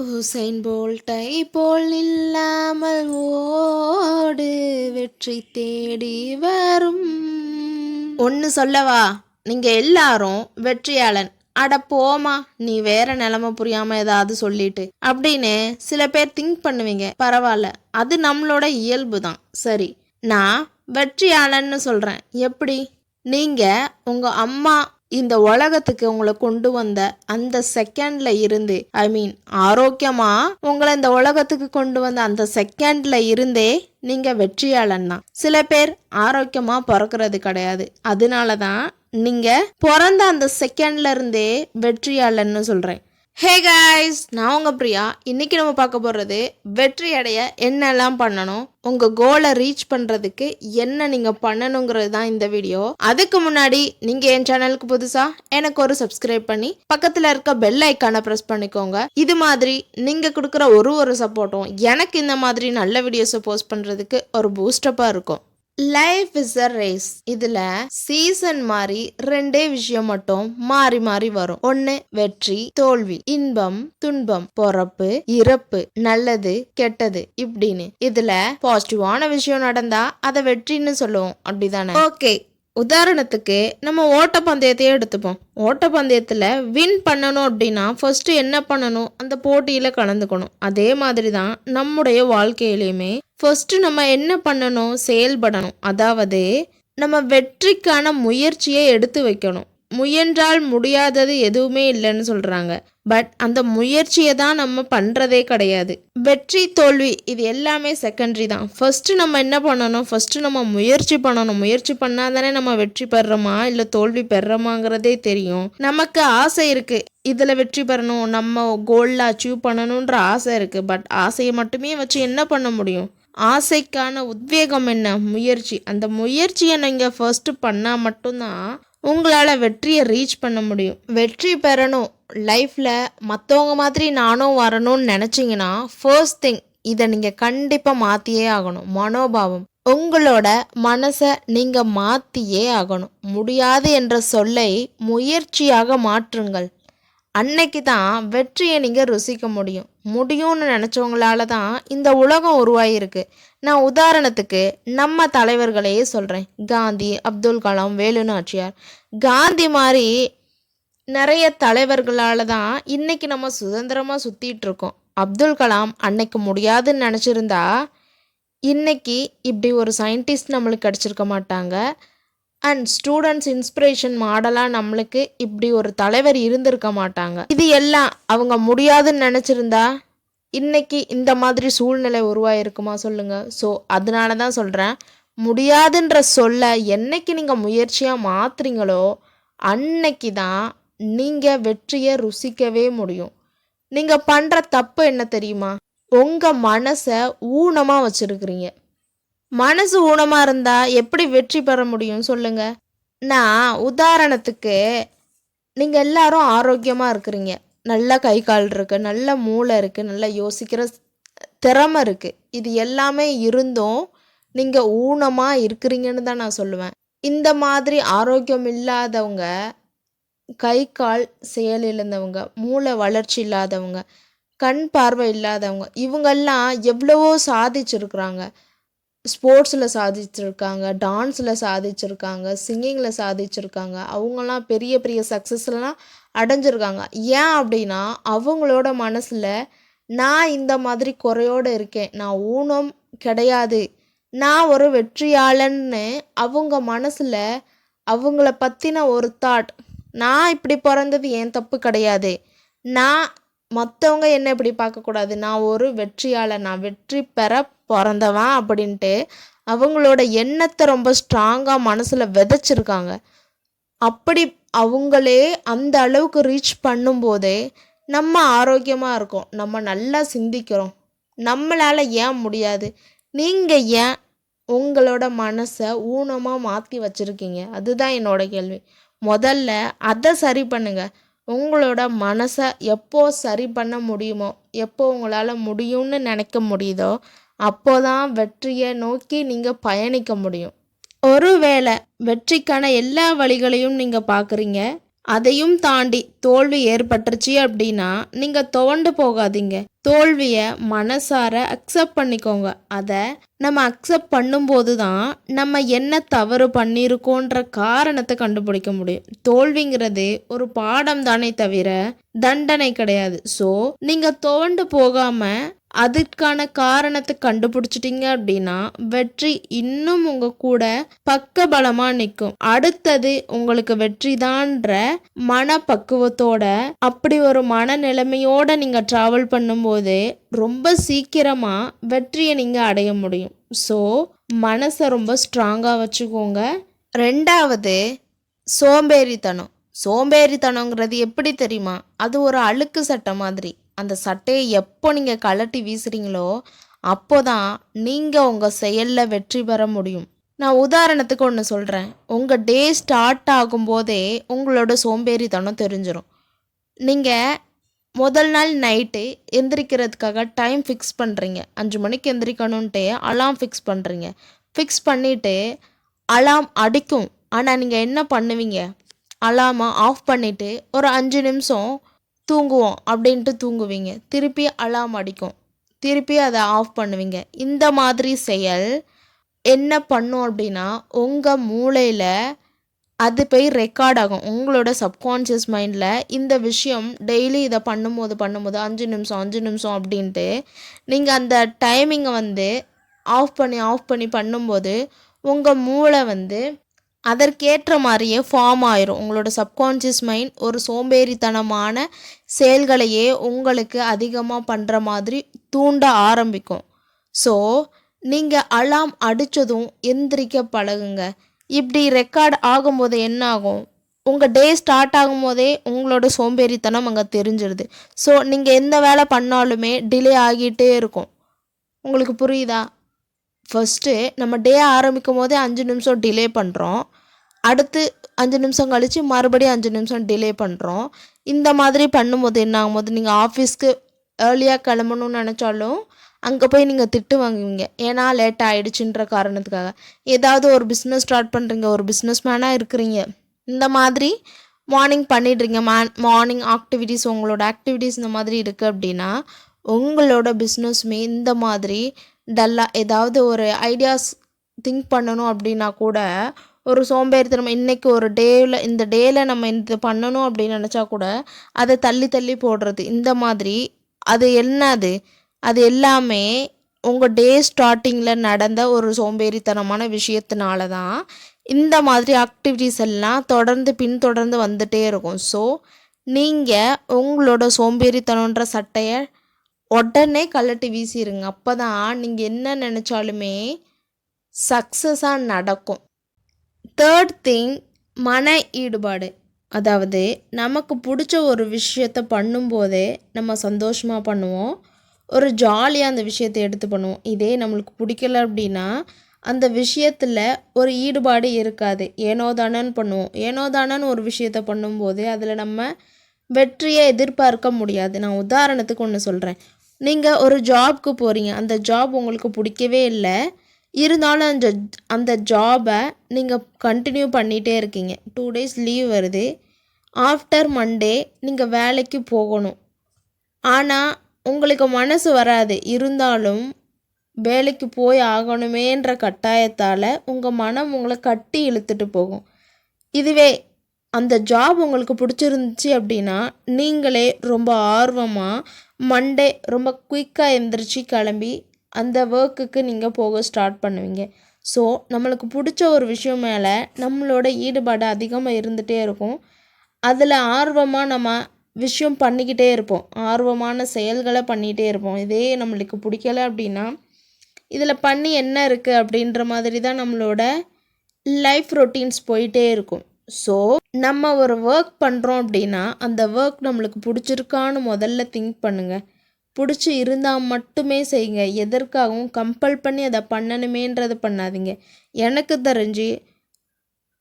உசைன் போல்ட்டை போல் இல்லாமல் ஓடு வெற்றி தேடி வரும். ஒன்று சொல்லவா நீங்கள் எல்லாரும் வெற்றியாளன். அட போமா நீ வேற நிலைமை புரியாம ஏதாவது சொல்லிட்டு. அப்படின்னு சில பேர் திங்க் பண்ணுவீங்க பரவாயில்ல. அது நம்மளோட இயல்பு தான். சரி நான் வெற்றியாளன்னு சொல்கிறேன் எப்படி? நீங்கள் உங்கள் அம்மா இந்த உலகத்துக்கு உங்களை கொண்டு வந்த அந்த செகண்ட்ல இருந்து ஐ மீன் ஆரோக்கியமா உங்களை இந்த உலகத்துக்கு கொண்டு வந்த அந்த செகண்ட்ல இருந்தே நீங்க வெற்றியாளன் தான். சில பேர் ஆரோக்கியமா பிறக்கிறது கிடையாது. அதனால தான் நீங்க பிறந்த அந்த செகண்ட்ல இருந்தே வெற்றியாளன்னு சொல்றேன். ஹே காய்ஸ் நான் உங்கள் பிரியா. இன்னைக்கு நம்ம பார்க்க போகிறது வெற்றி அடைய என்னெல்லாம் பண்ணணும் உங்கள் கோலை ரீச் பண்ணுறதுக்கு என்ன நீங்கள் பண்ணணுங்கிறது தான் இந்த வீடியோ அதுக்கு முன்னாடி நீங்கள் என் சேனலுக்கு புதுசாக எனக்கு ஒரு சப்ஸ்கிரைப் பண்ணி பக்கத்தில் இருக்க பெல் ஐக்கானை ப்ரெஸ் பண்ணிக்கோங்க. இது மாதிரி நீங்கள் கொடுக்குற ஒரு ஒரு சப்போர்ட்டும் எனக்கு இந்த மாதிரி நல்ல வீடியோஸை போஸ்ட் பண்ணுறதுக்கு ஒரு பூஸ்டப்பாக இருக்கும். லைஃப் இஸ் அ ரேஸ் இதுல சீசன் மாதிரி ரெண்டே விஷயம் மட்டும் மாறி மாறி வரும். ஒன்னு வெற்றி தோல்வி இன்பம் துன்பம் பொறப்பு இறப்பு நல்லது கெட்டது இப்படின்னு. இதுல பாசிட்டிவான விஷயம் நடந்தா அதை வெற்றின்னு சொல்லுவோம். அப்படிதானே? ஓகே உதாரணத்துக்கு நம்ம ஓட்டப்பந்தயத்தையே எடுத்துப்போம். ஓட்டப்பந்தயத்தில் வின் பண்ணணும் அப்படின்னா ஃபஸ்ட்டு என்ன பண்ணணும்? அந்த போட்டியில் கலந்துக்கணும். அதே மாதிரி தான் நம்முடைய வாழ்க்கையிலையுமே ஃபஸ்ட்டு நம்ம என்ன பண்ணணும்? செயல்படணும். அதாவது நம்ம வெற்றிக்கான முயற்சியை எடுத்து வைக்கணும். முயன்றால் முடியாதது எதுவுமே இல்லைன்னு சொல்கிறாங்க பட் அந்த முயற்சியை தான் நம்ம பண்ணுறதே கிடையாது. வெற்றி தோல்வி இது எல்லாமே செகண்டரி தான். ஃபஸ்ட்டு நம்ம என்ன பண்ணணும்? ஃபஸ்ட்டு நம்ம முயற்சி பண்ணணும். முயற்சி பண்ணால் தானே நம்ம வெற்றி பெறுறோமா இல்லை தோல்வி பெறுறோமாங்கிறதே தெரியும். நமக்கு ஆசை இருக்குது இதில் வெற்றி பெறணும். நம்ம கோலில் அச்சீவ் பண்ணணுன்ற ஆசை இருக்குது பட் ஆசையை மட்டுமே வச்சு என்ன பண்ண முடியும்? ஆசைக்கான உத்வேகம் என்ன? முயற்சி. அந்த முயற்சியை நீங்கள் ஃபர்ஸ்ட்டு பண்ணால் மட்டும்தான் உங்களால் வெற்றியை ரீச் பண்ண முடியும். வெற்றி பெறணும். லைஃப்பில் மற்றவங்க மாதிரி நானும் வரணும்னு நினச்சிங்கன்னா ஃபர்ஸ்ட் திங் இதை நீங்கள் கண்டிப்பாக மாற்றியே ஆகணும். மனோபாவம். உங்களோட மனசை நீங்கள் மாற்றியே ஆகணும். முடியாது என்ற சொல்லை முயற்சியாக மாற்றுங்கள். அன்னைக்கு தான் வெற்றியை நீங்கள் ருசிக்க முடியும். முடியும்னு நினச்சவங்களால தான் இந்த உலகம் உருவாகியிருக்கு நான் உதாரணத்துக்கு நம்ம தலைவர்களையே சொல்கிறேன் காந்தி அப்துல் கலாம் வேலு நாச்சியார் காந்தி மாதிரி நிறைய தலைவர்களால் தான் இன்னைக்கு நம்ம சுதந்திரமாக சுற்றிட்டு இருக்கோம். அப்துல் கலாம் அன்னைக்கு முடியாதுன்னு நினச்சிருந்தா இன்னைக்கு இப்படி ஒரு சயின்டிஸ்ட் நம்மளுக்கு கிடச்சிருக்க மாட்டாங்க. அண்ட் ஸ்டூடெண்ட்ஸ் இன்ஸ்பிரேஷன் மாடலாக நம்மளுக்கு இப்படி ஒரு தலைவர் இருந்திருக்க மாட்டாங்க. இது எல்லாம் அவங்க முடியாதுன்னு நினச்சிருந்தா இன்னைக்கு இந்த மாதிரி சூழ்நிலை உருவாயிருக்குமா சொல்லுங்க. ஸோ அதனால தான் சொல்கிறேன் முடியாதுன்ற சொல்ல என்னைக்கு நீங்கள் முயற்சியாக மாற்றுறீங்களோ அன்னைக்கு தான் நீங்கள் வெற்றியை ருசிக்கவே முடியும். நீங்கள் பண்ணுற தப்பு என்ன தெரியுமா? உங்கள் மனசை ஊனமாக வச்சுருக்கிறீங்க. மனசு ஊனமாக இருந்தால் எப்படி வெற்றி பெற முடியும் சொல்லுங்க? நான் உதாரணத்துக்கு நீங்கள் எல்லாரும் ஆரோக்கியமாக இருக்கிறீங்க. நல்ல கை கால் இருக்குது நல்ல மூளை இருக்குது நல்லா யோசிக்கிற திறமை இருக்குது இது எல்லாமே இருந்தும் நீங்கள் ஊனமாக இருக்கிறீங்கன்னு தான் நான் சொல்லுவேன். இந்த மாதிரி ஆரோக்கியம் இல்லாதவங்க கை கால் செயல் இழந்தவங்க மூளை வளர்ச்சி இல்லாதவங்க கண் பார்வை இல்லாதவங்க இவங்கெல்லாம் எவ்வளவோ சாதிச்சிருக்கிறாங்க. ஸ்போர்ட்ஸில் சாதிச்சிருக்காங்க டான்ஸில் சாதிச்சிருக்காங்க சிங்கிங்கில் சாதிச்சிருக்காங்க. அவங்கெல்லாம் பெரிய பெரிய சக்ஸஸ்லாம் அடைஞ்சிருக்காங்க. ஏன் அப்படின்னா அவங்களோட மனசில் நான் இந்த மாதிரி குறையோடு இருக்கேன் நான் ஊனம் கிடையாது நான் ஒரு வெற்றியாளன்னு அவங்க மனசில் அவங்கள பற்றின ஒரு தாட் நான் இப்படி பிறந்தது என் தப்பு கிடையாது நான் மற்றவங்க என்ன இப்படி பார்க்கக்கூடாது நான் ஒரு வெற்றியாளர் நான் வெற்றி பெற பிறந்தவன் அப்படின்ட்டு அவங்களோட எண்ணத்தை ரொம்ப ஸ்ட்ராங்காக மனசில் விதைச்சிருக்காங்க. அப்படி அவங்களே அந்த அளவுக்கு ரீச் பண்ணும்போதே நம்ம ஆரோக்கியமாக இருக்கோம். நம்ம நல்லா சிந்திக்கிறோம். நம்மளால் ஏன் முடியாது? நீங்கள் ஏன் உங்களோட மனசை ஊனமாக மாற்றி வச்சுருக்கீங்க? அதுதான் என்னோட கேள்வி. முதல்ல அதை சரி பண்ணுங்கள் உங்களோட மனசை எப்போ சரி பண்ண முடியுமோ எப்போ உங்களால் முடியும்னு நினைக்க முடியுதோ அப்போ தான் வெற்றியை நோக்கி நீங்கள் பயணிக்க முடியும். ஒருவேளை வெற்றிக்கான எல்லா வழிகளையும் நீங்கள் பார்க்குறீங்க அதையும் தாண்டி தோல்வி ஏற்பட்டுருச்சு அப்படின்னா நீங்கள் துவண்டு போகாதீங்க. தோல்வியை மனசார அக்செப்ட் பண்ணிக்கோங்க. அதை நம்ம அக்செப்ட் பண்ணும்போது தான் நம்ம என்ன தவறு பண்ணியிருக்கோன்ற காரணத்தை கண்டுபிடிக்க முடியும். தோல்விங்கிறது ஒரு பாடம் தானே தவிர தண்டனை கிடையாது. ஸோ நீங்கள் துவண்டு போகாமல் அதுக்கான காரணத்தை கண்டுபிடிச்சிட்டிங்க அப்படின்னா வெற்றி இன்னும் உங்க கூட பக்க பலமாக நிற்கும் அடுத்தது உங்களுக்கு வெற்றிதான்ற மனப்பக்குவத்தோட அப்படி ஒரு மனநிலைமையோட நீங்க டிராவல் பண்ணும்போது ரொம்ப சீக்கிரமா வெற்றியை நீங்க அடைய முடியும். ஸோ மனசை ரொம்ப ஸ்ட்ராங்காக வச்சுக்கோங்க. ரெண்டாவது சோம்பேறித்தனம். சோம்பேறித்தனங்கிறது எப்படி தெரியுமா? அது ஒரு அழுக்கு சட்டை மாதிரி. அந்த சட்டையை எப்போ நீங்கள் கழட்டி வீசுறீங்களோ அப்போ தான் நீங்கள் உங்கள் செயலில் வெற்றி பெற முடியும். நான் உதாரணத்துக்கு ஒன்று சொல்கிறேன் உங்கள் டே ஸ்டார்ட் ஆகும்போதே உங்களோட சோம்பேறித்தனம் தெரிஞ்சிடும் நீங்கள் முதல் நாள் நைட்டு எந்திரிக்கிறதுக்காக டைம் ஃபிக்ஸ் பண்ணுறீங்க அஞ்சு மணிக்கு எந்திரிக்கணுன்ட்டு அலாம் ஃபிக்ஸ் பண்ணுறீங்க ஃபிக்ஸ் பண்ணிவிட்டு அலாம் அடிக்கும். ஆனால் நீங்கள் என்ன பண்ணுவீங்க? அலாமை ஆஃப் பண்ணிவிட்டு ஒரு அஞ்சு நிமிஷம் தூங்குவோம் அப்படின்ட்டு தூங்குவீங்க. திருப்பி அலாம் அடிக்கும். திருப்பி அதை ஆஃப் பண்ணுவீங்க. இந்த மாதிரி செயல் என்ன பண்ணும் அப்படின்னா உங்கள் மூளையில் அது போய் ரெக்கார்ட் ஆகும். உங்களோட சப்கான்ஷியஸ் மைண்டில் இந்த விஷயம் டெய்லி இதை பண்ணும்போது பண்ணும்போது அஞ்சு நிமிஷம் அஞ்சு நிமிஷம் அப்படின்ட்டு நீங்கள் அந்த டைமிங்கை வந்து ஆஃப் பண்ணி ஆஃப் பண்ணி பண்ணும்போது உங்கள் மூளை வந்து அதற்கேற்ற மாதிரியே ஃபார்ம் ஆயிரும். உங்களோட சப்கான்ஷியஸ் மைண்ட் ஒரு சோம்பேறித்தனமான செயல்களையே உங்களுக்கு அதிகமாக பண்ணுற மாதிரி தூண்ட ஆரம்பிக்கும். ஸோ நீங்கள் அலாம் அடித்ததும் எந்திரிக்க பழகுங்க. இப்படி ரெக்கார்ட் ஆகும்போது என்ன ஆகும் உங்கள் டே ஸ்டார்ட் ஆகும்போதே உங்களோட சோம்பேறித்தனம் அங்கே தெரிஞ்சிடுது ஸோ நீங்கள் எந்த வேலை பண்ணாலுமே டிலே ஆகிட்டே இருக்கும். உங்களுக்கு புரியுதா? ஃபஸ்ட்டு நம்ம டே ஆரம்பிக்கும் போதே அஞ்சு நிமிஷம் டிலே பண்ணுறோம் அடுத்து அஞ்சு நிமிஷம் கழித்து மறுபடியும் அஞ்சு நிமிஷம் டிலே பண்ணுறோம் இந்த மாதிரி பண்ணும்போது என்ன ஆகும்போது நீங்கள் ஆஃபீஸ்க்கு ஏர்லியாக கிளம்பணும்னு நினச்சாலும் அங்கே போய் நீங்கள் திட்டு வாங்குவீங்க. ஏன்னா லேட் ஆகிடுச்சுன்ற காரணத்துக்காக. ஏதாவது ஒரு பிஸ்னஸ் ஸ்டார்ட் பண்ணுறீங்க ஒரு பிஸ்னஸ் மேனாக இருக்கிறீங்க. இந்த மாதிரி மார்னிங் பண்ணிடுறீங்க. மா மார்னிங் ஆக்டிவிட்டீஸ் உங்களோட ஆக்டிவிட்டீஸ் இந்த மாதிரி இருக்குது அப்படின்னா உங்களோட பிஸ்னஸுமே இந்த மாதிரி டல்லாக ஏதாவது ஒரு ஐடியாஸ் திங்க் பண்ணணும் அப்படின்னா கூட ஒரு சோம்பேறித்தனம் இன்றைக்கி ஒரு டேவில் இந்த டேயில் நம்ம இது பண்ணணும் அப்படின்னு நினச்சா கூட அதை தள்ளி தள்ளி போடுறது. இந்த மாதிரி அது என்னது? அது எல்லாமே உங்கள் டே ஸ்டார்டிங்கில் நடந்த ஒரு சோம்பேறித்தனமான விஷயத்தினால தான் இந்த மாதிரி ஆக்டிவிட்டீஸ் எல்லாம் தொடர்ந்து பின்தொடர்ந்து வந்துகிட்டே இருக்கும். ஸோ நீங்கள் உங்களோட சோம்பேறித்தனன்ற சட்டையை உடனே கழட்டி வீசிடுங்க அப்போ தான் நீங்கள் என்ன நினச்சாலுமே சக்ஸஸாக நடக்கும். தேர்ட் திங் மன ஈடுபாடு. அதாவது நமக்கு பிடிச்ச ஒரு விஷயத்த பண்ணும்போதே நம்ம சந்தோஷமாக பண்ணுவோம். ஒரு ஜாலியாக அந்த விஷயத்தை எடுத்து பண்ணுவோம். இதே நம்மளுக்கு பிடிக்கல அப்படின்னா அந்த விஷயத்தில் ஒரு ஈடுபாடு இருக்காது. ஏனோ தானன்னு பண்ணுவோம். ஏனோ தானன்னு ஒரு விஷயத்த பண்ணும்போது அதில் நம்ம வெற்றியை எதிர்பார்க்க முடியாது. நான் உதாரணத்துக்கு ஒன்று சொல்கிறேன் நீங்கள் ஒரு ஜாப்க்கு போகிறீங்க அந்த ஜாப் உங்களுக்கு பிடிக்கவே இல்லை. இருந்தாலும் அந்த அந்த ஜாபை நீங்கள் கண்டினியூ பண்ணிகிட்டே இருக்கீங்க. டூ டேஸ் லீவ் வருது. ஆஃப்டர் மண்டே நீங்கள் வேலைக்கு போகணும். ஆனால் உங்களுக்கு மனசு வராது. இருந்தாலும் வேலைக்கு போய் ஆகணுமேன்ற கட்டாயத்தால் உங்கள் மனம் உங்களை கட்டி இழுத்துட்டு போகும். இதுவே அந்த ஜாப் உங்களுக்கு பிடிச்சிருந்துச்சி அப்படின்னா நீங்களே ரொம்ப ஆர்வமாக மண்டே ரொம்ப குயிக்காக எழுந்திரிச்சி கிளம்பி அந்த ஒர்க்குக்கு நீங்கள் போக ஸ்டார்ட் பண்ணுவீங்க. ஸோ நம்மளுக்கு பிடிச்ச ஒரு விஷயம் மேலே நம்மளோட ஈடுபாடு அதிகமாக இருந்துகிட்டே இருக்கும். அதில் ஆர்வமாக நம்ம விஷயம் பண்ணிக்கிட்டே இருப்போம். ஆர்வமான செயல்களை பண்ணிகிட்டே இருப்போம். இதே நம்மளுக்கு பிடிக்கல அப்படின்னா இதில் பண்ணி என்ன இருக்குது அப்படின்ற மாதிரி தான் நம்மளோட லைஃப் ரொட்டீன்ஸ் போயிட்டே இருக்கும். ஸோ நம்ம ஒரு ஒர்க் பண்ணுறோம் அப்படின்னா அந்த ஒர்க் நம்மளுக்கு பிடிச்சிருக்கான்னு முதல்ல திங்க் பண்ணுங்கள் பிடிச்சி இருந்தால் மட்டுமே செய்யுங்க. எதற்காகவும் கம்பல் பண்ணி அதை பண்ணணுமேன்றது பண்ணாதீங்க. எனக்கு தெரிஞ்சு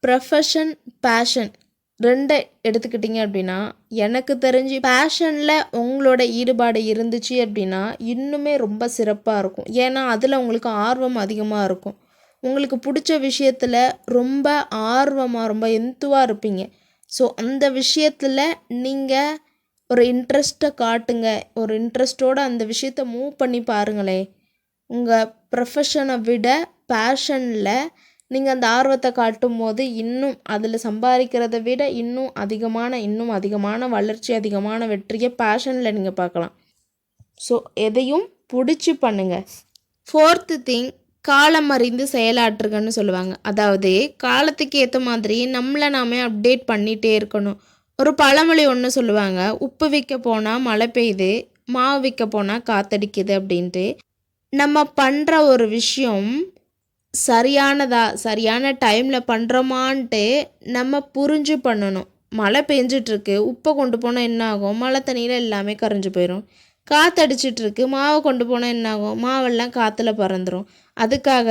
ப்ரொஃபஷன் பேஷன் ரெண்டை எடுத்துக்கிட்டிங்க அப்படின்னா எனக்கு தெரிஞ்சு பேஷனில் உங்களோட ஈடுபாடு இருந்துச்சு அப்படின்னா இன்னுமே ரொம்ப சிறப்பாக இருக்கும். ஏன்னா அதில் உங்களுக்கு ஆர்வம் அதிகமாக இருக்கும். உங்களுக்கு பிடிச்ச விஷயத்தில் ரொம்ப ஆர்வமாக ரொம்ப எந்துவாக இருப்பீங்க. ஸோ அந்த விஷயத்தில் நீங்கள் ஒரு இன்ட்ரெஸ்ட்டை காட்டுங்க. ஒரு இன்ட்ரெஸ்ட்டோடு அந்த விஷயத்த மூவ் பண்ணி பாருங்களேன் உங்கள் ப்ரொஃபஷனை விட பேஷனில் நீங்கள் அந்த ஆர்வத்தை காட்டும் போது இன்னும் அதில் சம்பாதிக்கிறத விட இன்னும் அதிகமான இன்னும் அதிகமான வளர்ச்சி அதிகமான வெற்றியை பேஷனில் நீங்கள் பார்க்கலாம். ஸோ எதையும் பிடிச்சி பண்ணுங்கள் ஃபோர்த்து திங் காலம் அறிந்து செயலாற்றுகன்னு சொல்லுவாங்க. அதாவது காலத்துக்கு ஏற்ற மாதிரி நம்மளை நாமே அப்டேட் பண்ணிகிட்டே இருக்கணும். ஒரு பழமொழி ஒன்று சொல்லுவாங்க. உப்பு விற்க போனால் மழை பெய்யுது மாவு விற்க போனால் காத்தடிக்குது அப்படின்ட்டு. நம்ம பண்ணுற ஒரு விஷயம் சரியானதா சரியான டைமில் பண்ணுறோமான்ட்டு நம்ம புரிஞ்சு பண்ணணும். மழை பெஞ்சிட்ருக்கு உப்பை கொண்டு போனால் என்ன ஆகும்? மழை தண்ணியில் எல்லாமே கரைஞ்சு போயிடும் காற்றடிச்சிட்ருக்கு மாவை கொண்டு போனால் என்னாகும்? மாவெல்லாம் காற்றுல பறந்துடும் அதுக்காக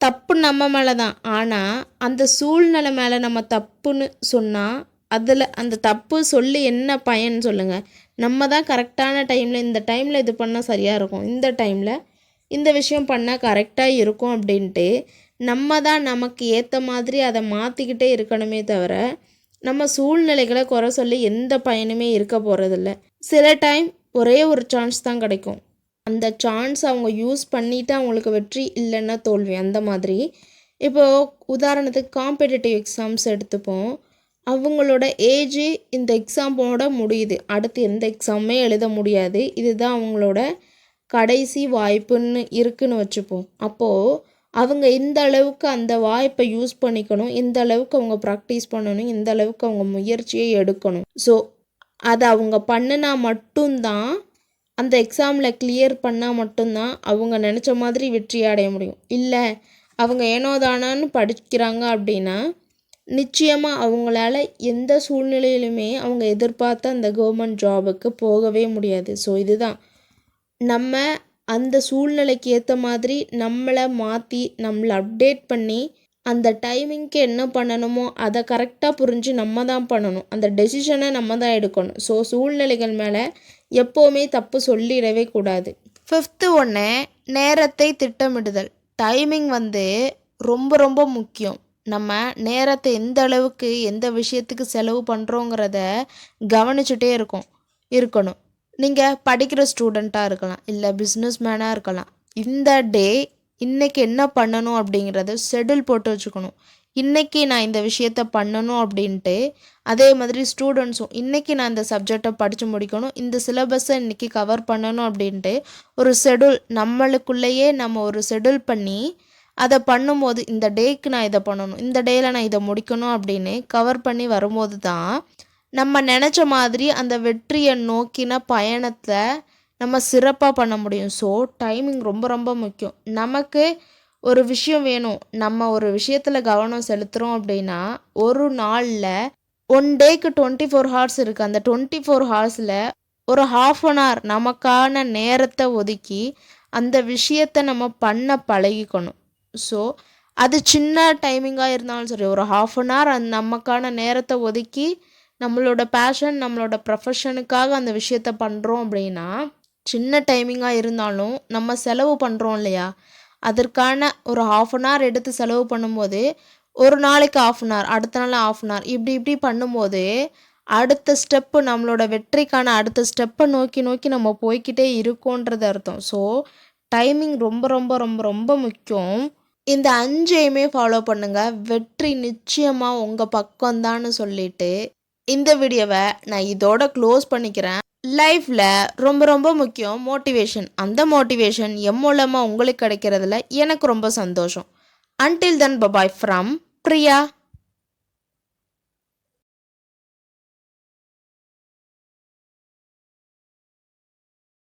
தப்பு நம்ம மேலே தான் ஆனால் அந்த சூழ்நிலை மேலே நம்ம தப்புன்னு சொன்னால் அதில் அந்த தப்பு சொல்லி என்ன பயன் சொல்லுங்கள் நம்ம தான் கரெக்டான டைமில் இந்த டைமில் இது பண்ணால் சரியாக இருக்கும். இந்த டைமில் இந்த விஷயம் பண்ணால் கரெக்டாக இருக்கும் அப்படின்ட்டு நம்ம தான் நமக்கு ஏற்ற மாதிரி அதை மாற்றிக்கிட்டே இருக்கணுமே தவிர நம்ம சூழ்நிலைகளை குறை சொல்லி எந்த பயனுமே இருக்க போகிறதில்ல சில டைம் ஒரே ஒரு சான்ஸ் தான் கிடைக்கும். அந்த சான்ஸ் அவங்க யூஸ் பண்ணிவிட்டு அவங்களுக்கு வெற்றி இல்லைன்னா தோல்வி. அந்த மாதிரி. இப்போது உதாரணத்துக்கு காம்படிட்டிவ் எக்ஸாம்ஸ் எடுத்துப்போம். அவங்களோட ஏஜ் இந்த எக்ஸாமோட முடியுது. அடுத்து எந்த எக்ஸாமுமே எழுத முடியாது. இதுதான் அவங்களோட கடைசி வாய்ப்புன்னு இருக்குன்னு வச்சுப்போம். அப்போது அவங்க இந்த அளவுக்கு அந்த வாய்ப்பை யூஸ் பண்ணிக்கணும். இந்த அளவுக்கு அவங்க ப்ராக்டிஸ் பண்ணணும். இந்த அளவுக்கு அவங்க முயற்சியை எடுக்கணும். ஸோ அதை அவங்க பண்ணினா மட்டும்தான் அந்த எக்ஸாமில் கிளியர் பண்ணால் மட்டும்தான் அவங்க நினச்ச மாதிரி வெற்றி அடைய முடியும். இல்லை அவங்க ஏனோ தானான்னு படிக்கிறாங்க அப்படின்னா நிச்சயமாக அவங்களால எந்த சூழ்நிலையிலுமே அவங்க எதிர்பார்த்த அந்த கவர்மெண்ட் ஜாபுக்கு போகவே முடியாது. ஸோ இதுதான். நம்ம அந்த சூழ்நிலைக்கு ஏற்ற மாதிரி நம்மளை மாற்றி நம்மளை அப்டேட் பண்ணி அந்த டைமிங்க்கு என்ன பண்ணணுமோ அதை கரெக்டாக புரிஞ்சு நம்ம தான் பண்ணணும். அந்த டெசிஷனை நம்ம தான் எடுக்கணும். ஸோ சூழ்நிலைகள் மேலே எப்போவுமே தப்பு சொல்லிடவே கூடாது. ஃபிஃப்த்து ஒன்று நேரத்தை திட்டமிடுதல். டைமிங் வந்து ரொம்ப ரொம்ப முக்கியம். நம்ம நேரத்தை எந்த அளவுக்கு எந்த விஷயத்துக்கு செலவு பண்ணுறோங்கிறத கவனிச்சுட்டே இருக்கோம் இருக்கணும். நீங்கள் படிக்கிற ஸ்டூடெண்ட்டாக இருக்கலாம் இல்லை பிஸ்னஸ் மேனாக இருக்கலாம். இந்த டே இன்றைக்கி என்ன பண்ணணும் அப்படிங்கிறத ஷெடியூல் போட்டு வச்சுக்கணும். இன்றைக்கி நான் இந்த விஷயத்த பண்ணணும் அப்படின்ட்டு அதே மாதிரி ஸ்டூடெண்ட்ஸும் இன்றைக்கி நான் இந்த சப்ஜெக்டை படித்து முடிக்கணும் இந்த சிலபஸை இன்றைக்கி கவர் பண்ணணும் அப்படின்ட்டு ஒரு ஷெடியூல் நம்மளுக்குள்ளேயே நம்ம ஒரு ஷெடியூல் பண்ணி அதை பண்ணும்போது இந்த டேக்கு நான் இதை பண்ணணும் இந்த டேயில் நான் இதை முடிக்கணும் அப்படின்னு கவர் பண்ணி வரும்போது தான் நம்ம நினச்ச மாதிரி அந்த வெற்றியை நோக்கின பயணத்தை நம்ம சிறப்பாக பண்ண முடியும். ஸோ டைமிங் ரொம்ப ரொம்ப முக்கியம். நமக்கு ஒரு விஷயம் வேணும். நம்ம ஒரு விஷயத்தில் கவனம் செலுத்துகிறோம் அப்படின்னா ஒரு நாளில் ஒன் டேக்கு டுவெண்ட்டி ஃபோர் ஹார்ஸ் இருக்குது அந்த டுவெண்ட்டி ஃபோர் ஹார்ஸில் ஒரு ஹாஃப் அன் ஹவர் நமக்கான நேரத்தை ஒதுக்கி அந்த விஷயத்தை நம்ம பண்ண பழகிக்கணும். ஸோ அது சின்ன டைமிங்காக இருந்தாலும் சரி ஒரு ஹாஃப் அன் ஹவர் அந்த நமக்கான நேரத்தை ஒதுக்கி நம்மளோட பேஷன் நம்மளோட ப்ரொஃபஷனுக்காக அந்த விஷயத்த பண்ணுறோம் அப்படின்னா சின்ன டைமிங்காக இருந்தாலும் நம்ம செலவு பண்ணுறோம் இல்லையா? அதற்கான ஒரு ஹாஃப் அன் ஹவர் எடுத்து செலவு பண்ணும்போது ஒரு நாளைக்கு ஆஃப் அன் ஹவர் அடுத்த நாள் ஆஃப் அன் ஹவர் இப்படி இப்படி பண்ணும்போது அடுத்த ஸ்டெப்பு நம்மளோட வெற்றிக்கான அடுத்த ஸ்டெப்பை நோக்கி நோக்கி நம்ம போய்க்கிட்டே இருக்கோன்றது அர்த்தம். ஸோ டைமிங் ரொம்ப ரொம்ப ரொம்ப ரொம்ப முக்கியம். இந்த அஞ்சையுமே ஃபாலோ பண்ணுங்கள் வெற்றி நிச்சயமாக உங்கள் பக்கம்தான்னு சொல்லிட்டு இந்த வீடியோவை நான் இதோட க்ளோஸ் பண்ணிக்கிறேன். லைஃப்பில் ரொம்ப ரொம்ப முக்கியம் மோட்டிவேஷன் அந்த மோட்டிவேஷன் எம் மூலமாக உங்களுக்கு கிடைக்கிறதுல எனக்கு ரொம்ப சந்தோஷம். Until then bye bye from Priya.